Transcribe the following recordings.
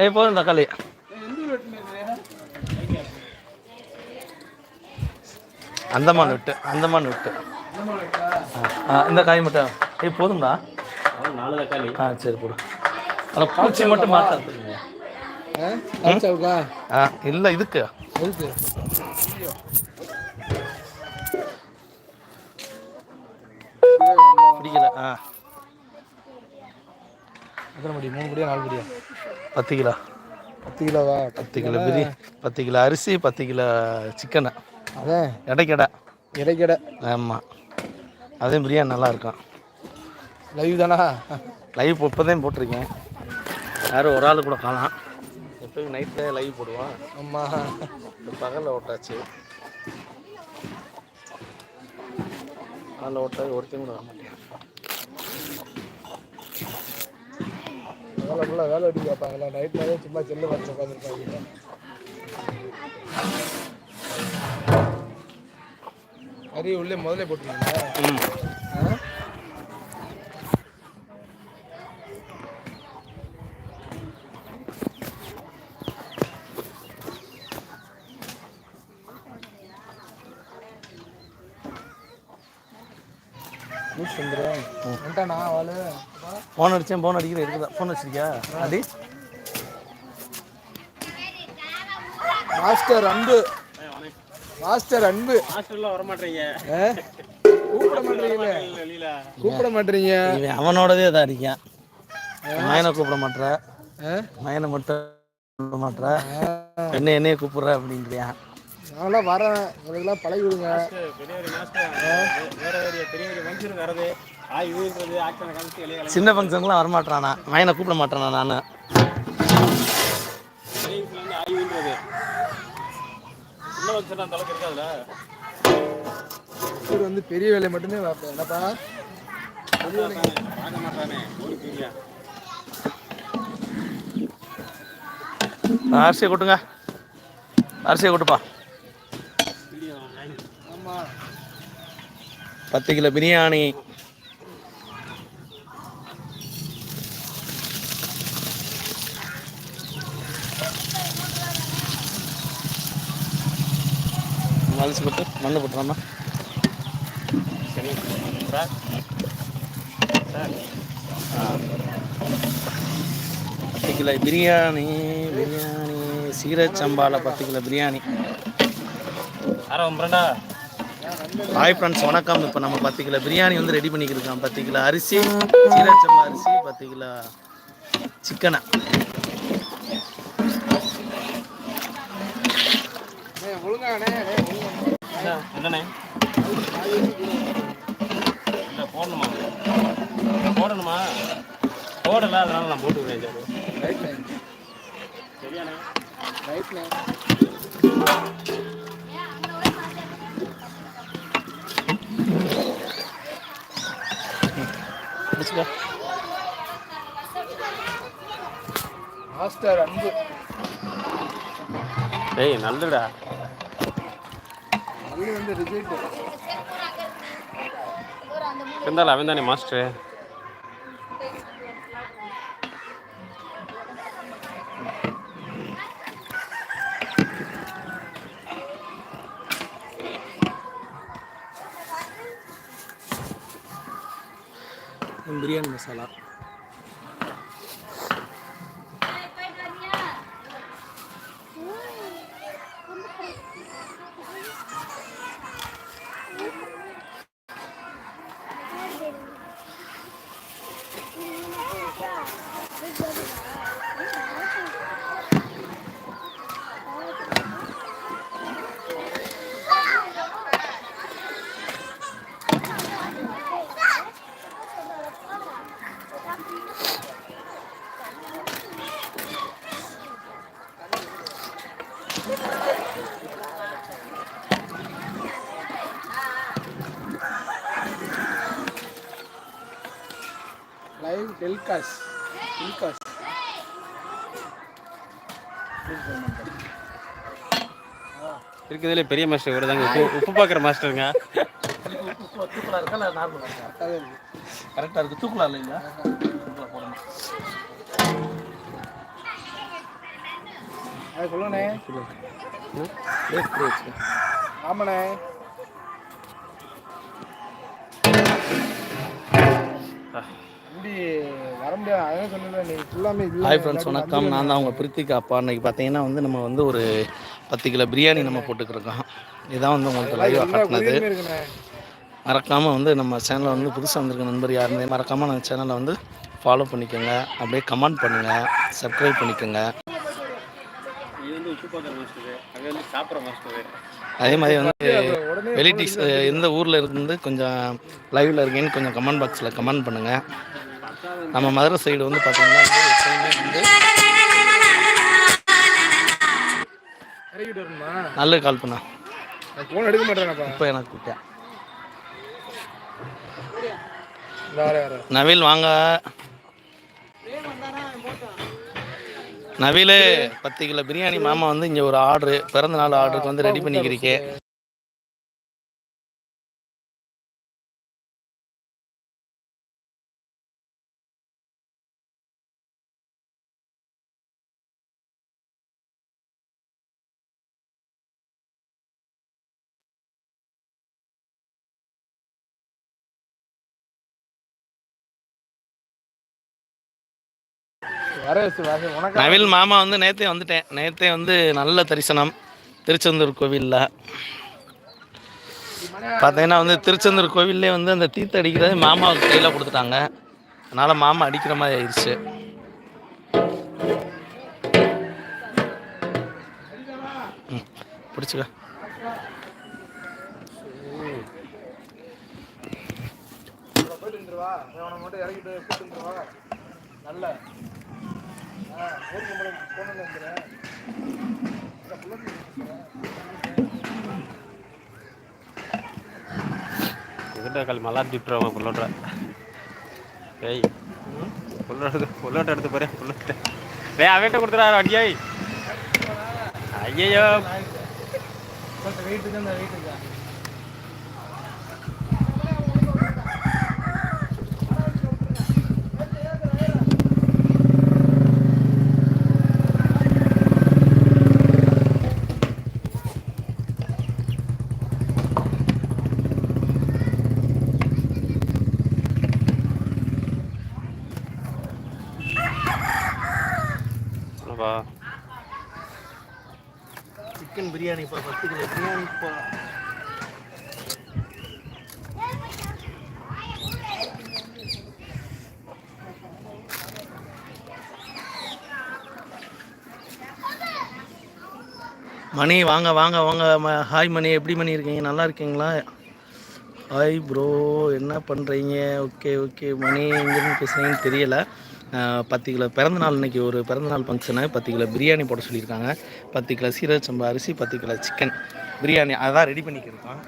ஏய் போதும் தக்காளி. அந்தமான் விட்டு அந்தமான் விட்டு. இந்த காய் மட்டும். ஏய் போதும்டா. நாலு தக்காளி ஆ சரி போடு. அதில் பூச்சி மட்டும் காய்ச்சாவுக்கா ஆ இல்லை இதுக்கு. பிடிக்கல ஆ. எத்தனை மடி? மூணு படியா நாலு படியா பத்து கிலோ. பத்து கிலோவா? பத்து கிலோ பிரி பத்து கிலோ அரிசி பத்து கிலோ சிக்கனு. அதான் இடைக்கடை இடைக்கடை ஆமாம் அதே பிரியாணி நல்லா இருக்கும். லைவ் தானா? லைவ் இப்போ தான் போட்டிருக்கேன். யாரும் ஒரு ஆள் கூட காணாம். எப்பயும் நைட்டில் லைவ் போடுவான் ஆமா. இப்போ பகலில் ஓட்டாச்சு. பகலில் ஓட்டாது ஒருத்தையும் கூட வர மாட்டேன். வேலை ஃபுல்லாக வேலை வெட்டி பார்ப்பாங்களா நைட் நேரம் சும்மா செல்லு வச்சு உட்காந்துருப்பாங்க கறி உள்ளே முதல்ல போட்டுருக்கீங்களா ம் ஆ? நூற்றி ஐம்பது ரூபா வந்துட்டானா ஆளு ஃபோன் அடித்தேன் ஃபோன் அடிக்கிற இருக்குதா ஃபோன் வச்சிருக்கியா அடி. மாஸ்டர் அன்பு. மாஸ்டர் அன்பு. ஹாஸ்டலில் வர மாட்டேங்க? கூப்பிட மாட்டீங்களே? வெளியில. கூப்பிட மாட்டீங்க? இவன் அவனோடதே தான் அடிக்கான் மயனை கூப்பிட மாட்ற. ஆ? மயனை மட்டும் கூப்பிட மாட்ற. என்ன என்னைய கூப்பிடுற அப்படின்றியான் நான்லாம் வரேன். எனக்குலாம் பழகி விடுங்க சின்ன ஃபங்க்ஷன்லாம் வரமாட்டானா மயனை கூப்பிட மாட்டானா நான்? ஃபங்க்ஷன் வந்து பெரிய வேலையை மட்டுமே பார்ப்பேன் என்னப்பா? அரிசியை கொட்டுங்க. அரிசியை கொட்டுப்பா. பத்து கிலோ பிரியாணி. அரிசி போட்டு மண்ணு போட்டுறாமா? சரி சார் சார் பத்து கிலோ பிரியாணி பிரியாணி. சீரச்சம்பாவில் பத்து கிலோ பிரியாணி. அரை ஒம்பரண்டா ஹாய் ஃப்ரெண்ட்ஸ் வணக்கம். இப்போ நம்ம பத்து கிலோ பிரியாணி வந்து ரெடி பண்ணிக்கிருக்கோம் பத்து கிலோ அரிசி சீரச்சம்பா அரிசி பத்து கிலோ சிக்கனை. என்னண்ணே? போடணுமா? போடணுமா? போடல அதனால நான் போட்டு விடுறேன் சார். ரைட்ண்ணே சரியாண்ணே? ரைட்ண்ணே பிடிச்சிக்கோ மாஸ்டர் அன்பு. டேய் நல்லுடா. அது வந்து இருந்தாலும் அவன் தானே மாஸ்டர்? பிரியாணி மசாலா. லைவ் டெல்காஸ் டெல்காஸ் இருக்கிறதுலே பெரிய மாஸ்டர் இவர் தாங்க. உப்பு உப்பு பார்க்குற மாஸ்டருங்க சூப்பராக இருக்கா இல்லை நார்மலாக இருக்கா. கரெக்டாக இருக்கு கரெக்டாக இருக்குது தூக்கலாம் இல்லைங்களா அது சொல்லுண்ணே ஆமாண்ணே. வர முடியாது. அதான் சொன்னேன் நீ ஃபுல்லாமே இல்லை. ஹாய் ஃப்ரெண்ட்ஸ் வணக்கம். நான் தான் உங்கள் பிரித்திகா அப்பா. அன்னைக்கு பார்த்தீங்கன்னா வந்து நம்ம வந்து ஒரு பத்து கிலோ பிரியாணி நம்ம போட்டுக்கிருக்கோம். இதான் வந்து உங்களுக்கு லைவாக காட்டினது. மறக்காமல் வந்து நம்ம சேனலை வந்து புதுசாக வந்திருக்க நண்பர் யாருமே மறக்காமல் நம்ம சேனலை வந்து ஃபாலோ பண்ணிக்கோங்க. அப்படியே கமெண்ட் பண்ணுங்கள் சப்ஸ்கிரைப் பண்ணிக்கோங்க. இது வந்து உப்பு பார்க்குற மாஸ்டரு அது வந்து சாப்பிட்ற மாஸ்டரு அதே மாதிரி வந்து உடனே வெளி டிஷ் எந்த ஊரில் இருந்து கொஞ்சம் லைவில் இருக்கேன்னு கொஞ்சம் கமெண்ட் பாக்ஸில் கமெண்ட் பண்ணுங்கள் நம்ம மதுரை சைடு வந்து பார்த்தீங்கன்னா வந்து எப்பயுமே வந்து நல்ல கால் பண்ணா. ஃபோன் எடுக்க மாட்டேனப்பா. இப்போ எனக்கு கூப்பிட்டேன் நவீல் வாங்க. நவீல் பத்து கிலோ பிரியாணி மாமா வந்து இங்கே ஒரு ஆர்டரு பிறந்த நாள் ஆர்டருக்கு வந்து ரெடி பண்ணிக்கிறீங்க நவீல் மாமா வந்து நேற்றே வந்துட்டேன். நேற்றே வந்து நல்ல தரிசனம். திருச்செந்தூர் கோவிலில். பார்த்தீங்கன்னா வந்து திருச்செந்தூர் கோவில்லே வந்து அந்த தீர்த்த அடிக்கிறது மாமாவுக்கு கையில் கொடுத்துட்டாங்க. அதனால் மாமா அடிக்கிற மாதிரி ஆயிடுச்சு பிடிச்சுக்க. போயிட்டு வந்துருவா அவனை மட்டும் இறக்கிட்டு வந்துருவா நல்ல. ஆ ஊர் கும்பலம் போன மலா திட்டுறவங்க புல்லோட்ற ஏய் புல்லோட்ட புல்லோட்ட எடுத்து போறேன் புல்லோட்ட. டேய் அவன்கிட்ட கொடுத்துறாரு அடியாய். ஐயோ வெயிட்டு தான் வெயிட்டு பிரியாணி இப்போ பத்து கிலோ பிரியாணி இப்போ மணி வாங்க வாங்க வாங்க. ஹாய் மணி. எப்படி மணி இருக்கீங்க? நல்லா இருக்கீங்களா? ஹாய் ப்ரோ என்ன பண்ணுறீங்க ஓகே ஓகே மணி எங்கேருந்து பேசுகிறீங்கன்னு தெரியல. பத்து கிலோ பிறந்தநாள் இன்றைக்கி ஒரு பிறந்தநாள் ஃபங்க்ஷனு பத்து கிலோ பிரியாணி போட சொல்லியிருக்காங்க. பத்து கிலோ சீரக சம்பா அரிசி பத்து கிலோ சிக்கன் பிரியாணி அதான் ரெடி பண்ணிக்கிருக்கோம்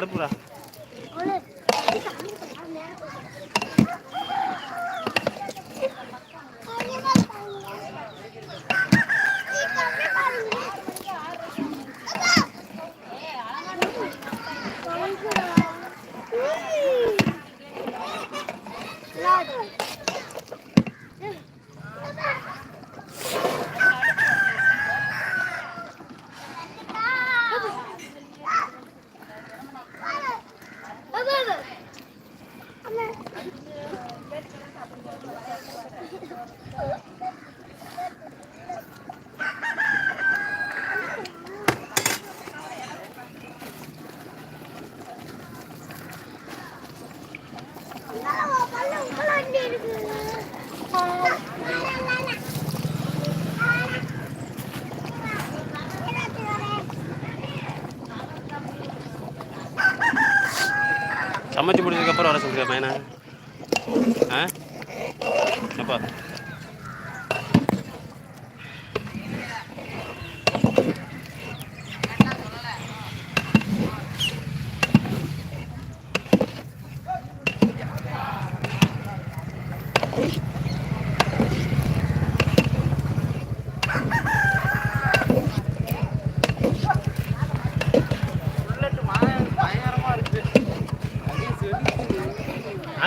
இங்கிட்டு முடிச்சதுக்கப்புறம் வர சொல்றியா பையனை ஆ எப்பா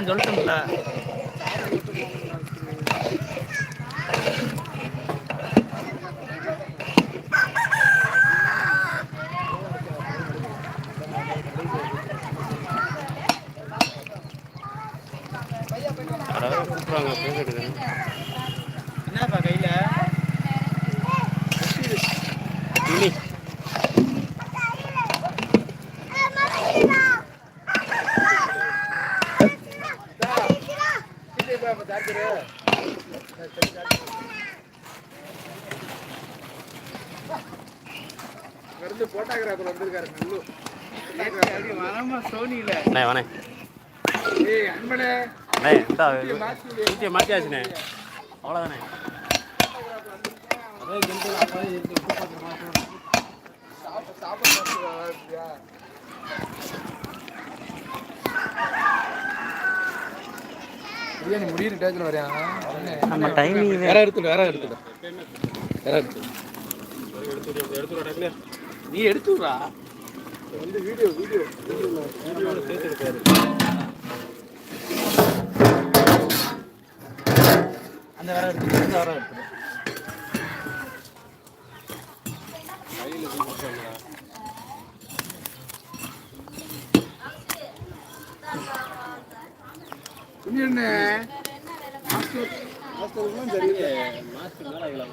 நான் சொல்லட்டும்ல யாராவது கூப்பிட்றாங்க பேசுறது என்னப்பா கையில துணி வந்து போட்டோகிராஃபர் வந்திருக்காரு நல்லு வரமா சோனியில அண்ணே அன்பனே. அண்ணே இந்தா ஊட்டியை மாற்றியாச்சுண்ணே அவ்வளோதானே பிரியாணி முடியிற டேஜில் வரையா? நம்ம டைமிங் வேற எடுத்துடு வேற எடுத்துடு. வேற எடுத்துடு. எடுத்து எடுத்து டக்குனு நீ எடுத்து விட்றா. வந்து வீடியோ வீடியோ எடுக்காரு அந்த வேற எடுத்துடு இந்த வேற எடுத்துடு. என்ன ஹாஸ்டல் ஹாஸ்டல்லாம் தெரியல. மாஸ்டர் மேலே ஆகலாம்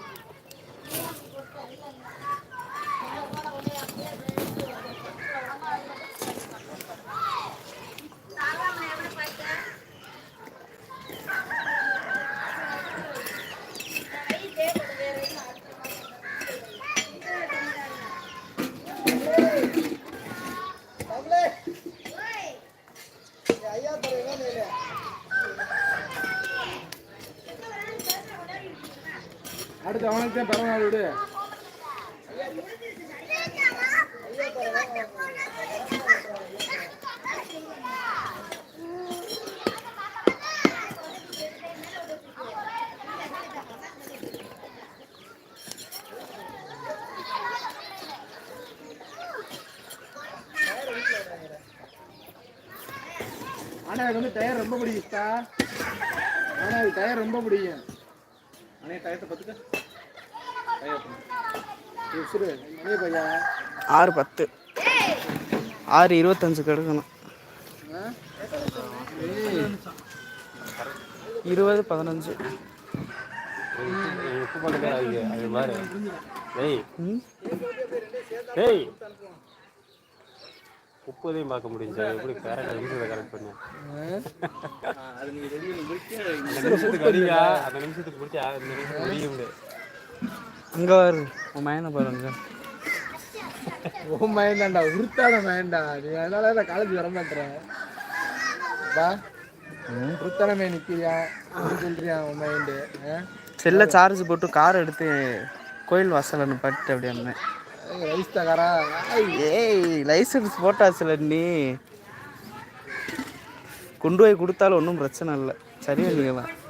அடுத்து அவனுக்கு தான் பிறந்த நாள் விடு. ஆனா எனக்கு வந்து டயர் ரொம்ப பிடிக்கும்டா ஆனா அது டயர் ரொம்ப பிடிக்கும். அண்ணே டயத்தை பார்த்துட்டு டயர் உசுரு அண்ணே பையா ஆறு பத்து. ஆறு ஆ? ஏய், இருபது பதினஞ்சு. முப்பதையும் பார்க்க முடிஞ்சு எப்படி கரெக்டாக நிமிஷத்தை கரெக்ட் பண்ணேன் அந்த நிமிஷத்துக்கு அடியா அந்த நிமிஷத்துக்கு முடியும் அங்கே வரு உன் மயனை பாருங்க உன் மயன்தான்டா உருத்தாத மயன்டா நீ அதனால நான் காலேஜ் வர மாட்டேறேன் பா உருத்தான மயன் நிற்கிறியா சொல்றியா உன் மைண்டு செல்ல சார்ஜ் போட்டு கார் எடுத்து கோயில் வாசலில் நிப்பாட்டு அப்படி இருந்தேன் ரைஸ் தகாரா ஏய். லைசன்ஸ் போட்டாச்சுல நீ. கொண்டு போய் கொடுத்தாலும் ஒன்றும் பிரச்சனை இல்லை. சரி பண்ணிக்கலாம் அப்போ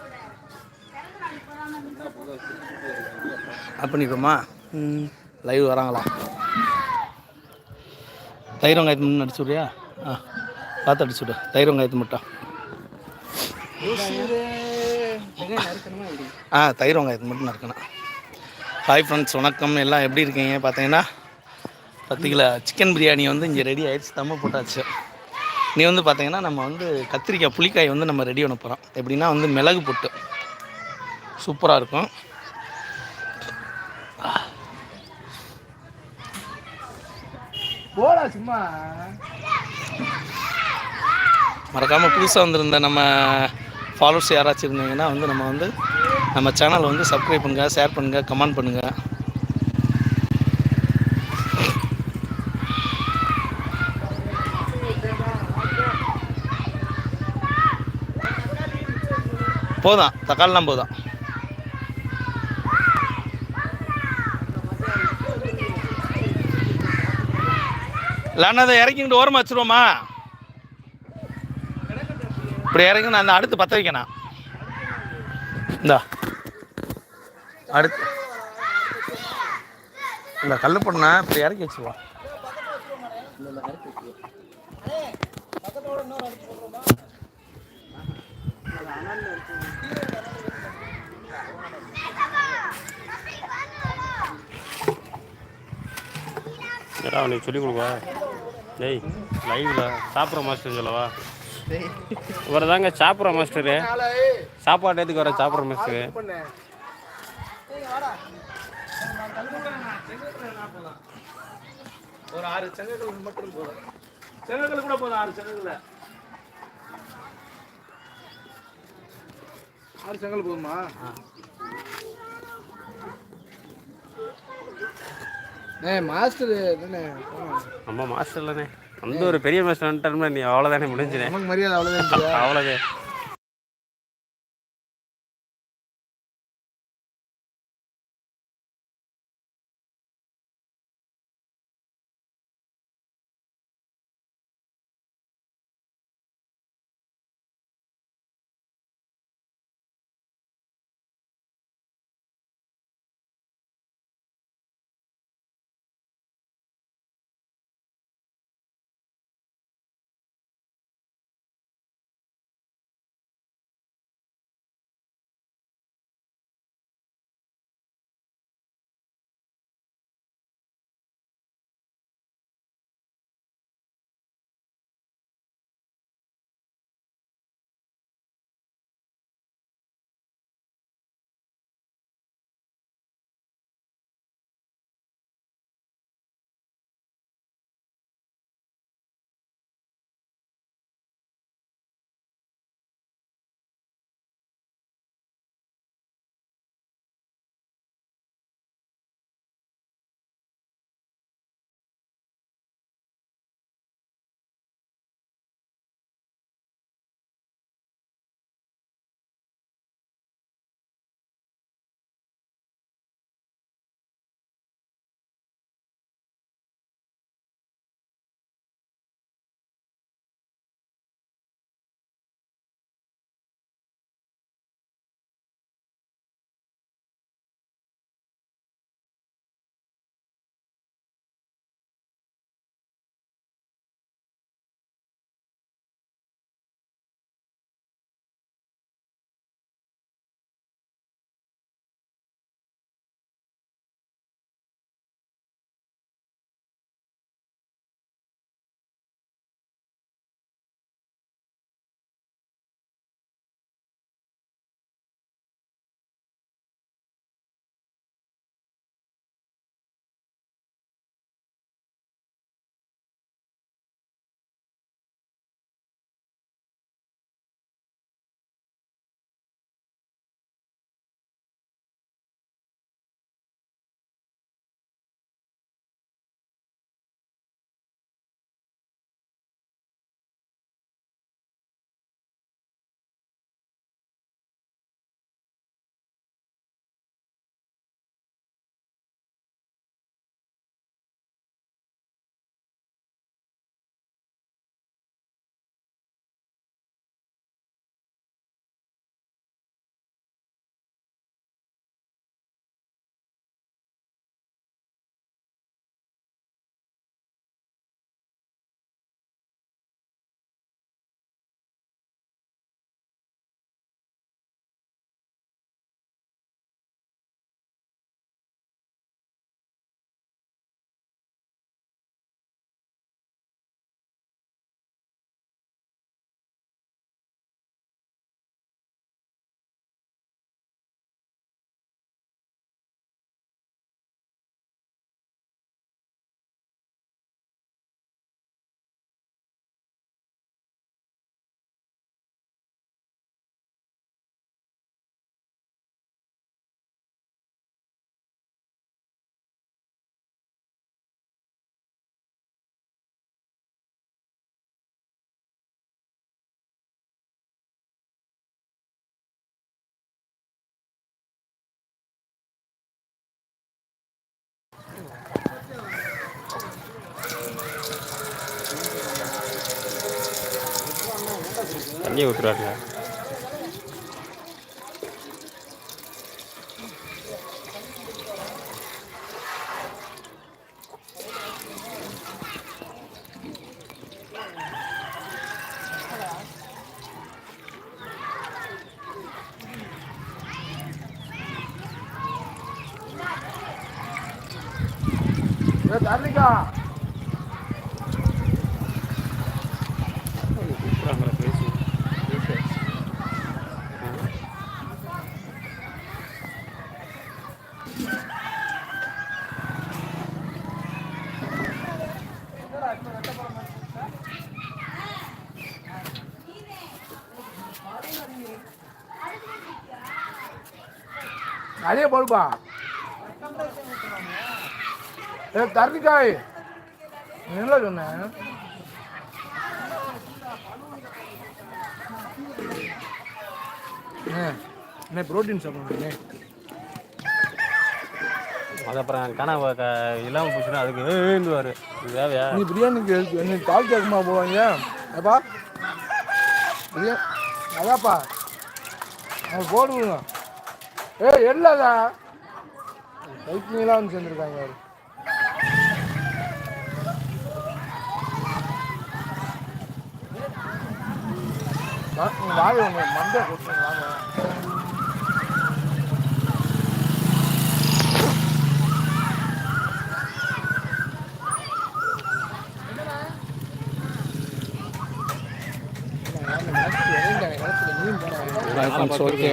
பண்ணிக்கோமா ம் லைவ் வராங்களா தயிர் வெங்காயத்து மட்டும் அடிச்சு விட்றியா ஆ பார்த்து அடிச்சு விடு தயிர் வெங்காயத்து மட்டும் ஆ தயிர் வெங்காயத்து மட்டும் நறுக்கணும் ஹாய் ஃப்ரெண்ட்ஸ் வணக்கம் எல்லாம் எப்படி இருக்கீங்க? பார்த்தீங்கன்னா பத்து கிலோ சிக்கன் பிரியாணி வந்து இங்கே ரெடி ஆயிடுச்சு. தம்ம போட்டாச்சு. நீ வந்து பார்த்தீங்கன்னா நம்ம வந்து கத்திரிக்காய் புளிக்காய் வந்து நம்ம ரெடி பண்ண போகிறோம் எப்படின்னா வந்து மிளகு போட்டு. சூப்பராக இருக்கும். போடா சும்மா. மறக்காமல் புதுசாக வந்திருந்த நம்ம ஃபாலோவர்ஸ் யாராச்சும் இருந்தீங்கன்னா வந்து நம்ம வந்து நம்ம சேனலை வந்து சப்ஸ்கிரைப் பண்ணுங்கள் ஷேர் பண்ணுங்கள் கமெண்ட் பண்ணுங்கள் போதும் தக்காளிலாம் போதும். இல்லைன்னா அதை இறக்கிட்டு ஓரமாக வச்சுருவோமா? இப்படி இறங்கி நான் அந்த அடுத்து பற்ற வைக்கணும் இந்தா. அடுத்து. இந்த கல் பண்ண இப்படி இறக்கி வச்சுருவோம். ஏடா அவனுக்கு சொல்லிக் கொடுப்பா டேய் லைவ்ல சாப்பிட்ற மாஸ்டர் சொல்லவா? இவர் தாங்க சாப்பிட்ற மாஸ்டரு சாப்பாடு எதுக்கு வர சாப்பிட்ற மாஸ்டரு ஒரு ஆறு செங்கல் மட்டும் போதும். செங்கல் கூட போதும் ஆறு செங்கல் ஆறு செங்கல் போதுமா? மாஸ்டர் நம்ம மாஸ்டர் இல்லைண்ணே. அந்த ஒரு பெரிய மாஸ்டர் வந்துட்டாருன்னா நீ அவ்வளோதானே முடிஞ்சுனே. மரியாதை அவ்வளோதான் அவ்வளோதே neutro, aliás. நிறைய போடுப்பா. ஏ தரணிக்காய். என்ன சொன்னேன் என்ன ப்ரோட்டீன் சாப்பிடுங்க அது அப்புறம் கனவு இல்லாமல் போச்சுன்னா அதுக்கு இது தேவையா நீ பிரியாணிக்கு என்ன கால் கேட்குமா போவாங்க? ஏப்பா? பிரியா அதாப்பா அவங்க போடுங்க ஏய் இல்லைதா பைக்கிங்லாம் வந்து சேர்ந்துருக்காங்க அவரு வா- உங்க வாங்க உங்க மண்டை கொடுத்துருங்க வாங்க ஓகே